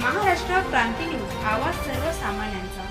क्रांती news आवाज सर्वसामान्यांचा.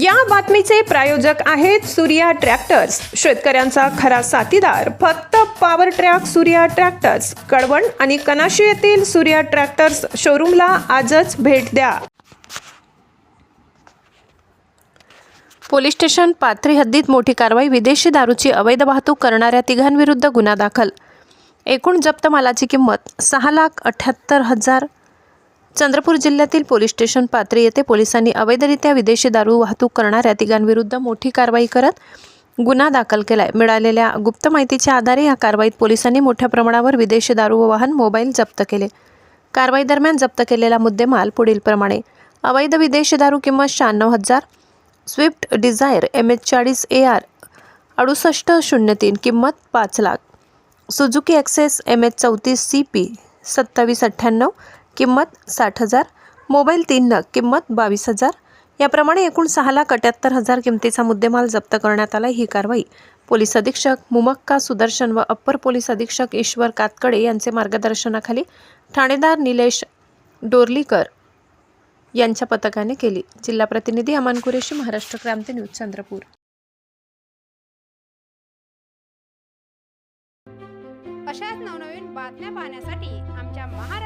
या बातमीचे प्रायोजक आहेत सूर्या ट्रॅक्टर्स. शेतकऱ्यांचा खरा साथीदार फक्त power track Surya tractors. Kalwan आणि कनाशी येथील सूर्या ट्रॅक्टर्स शोरूमला आजच भेट द्या. पोलीस स्टेशन पाथरी हद्दीत मोठी कारवाई विदेशी दारूची अवैध वाहतूक करणाऱ्या तिघांविरुद्ध गुन्हा दाखल. एकूण जप्त मालाची किंमत सहा लाख अठ्ठ्याहत्तर हजार चंद्रपूर जिल्ह्यातील पोलीस स्टेशन पात्री येथे पोलिसांनी अवैधरित्या विदेशी दारू वाहतूक करणाऱ्या तिघांविरुद्ध मोठी कारवाई करत गुन्हा दाखल केलाय. मिळालेल्या गुप्त माहितीच्या आधारे या कारवाईत पोलिसांनी मोठ्या प्रमाणावर विदेशी दारू व वाहन मोबाईल जप्त केले. कारवाई दरम्यान जप्त केलेला मुद्देमाल पुढीलप्रमाणे अवैध विदेशी दारू किंमत शहाण्णव हजार स्विफ्ट डिझायर एम एच चाळीस ए आर अडुसष्ट शून्य तीन किंमत पाच lakh. Suzuki access M H चौतीस सी पी सत्तावीस अठ्ठ्याण्णव किंमत साठ हजार मोबाईल तीन नग किंमत बावीस हजार. याप्रमाणे एकूण सहा लाख अठ्याहत्तर हजार किमतीचा मुद्देमाल जप्त करण्यात आला ही कारवाई. पोलीस अधीक्षक मुमक्का सुदर्शन व अप्पर पोलीस अधीक्षक ईश्वर कातकडे यांचे मार्गदर्शनाखाली ठाणेदार निलेश डोरलीकर यांच्या पथकाने केली. जिल्हा प्रतिनिधी अमान कुरेशी महाराष्ट्र क्रांती न्यूज चंद्रपूर. अशाच नवनवीन बातम्या पाहण्यासाठी आमच्या महाराष्ट्र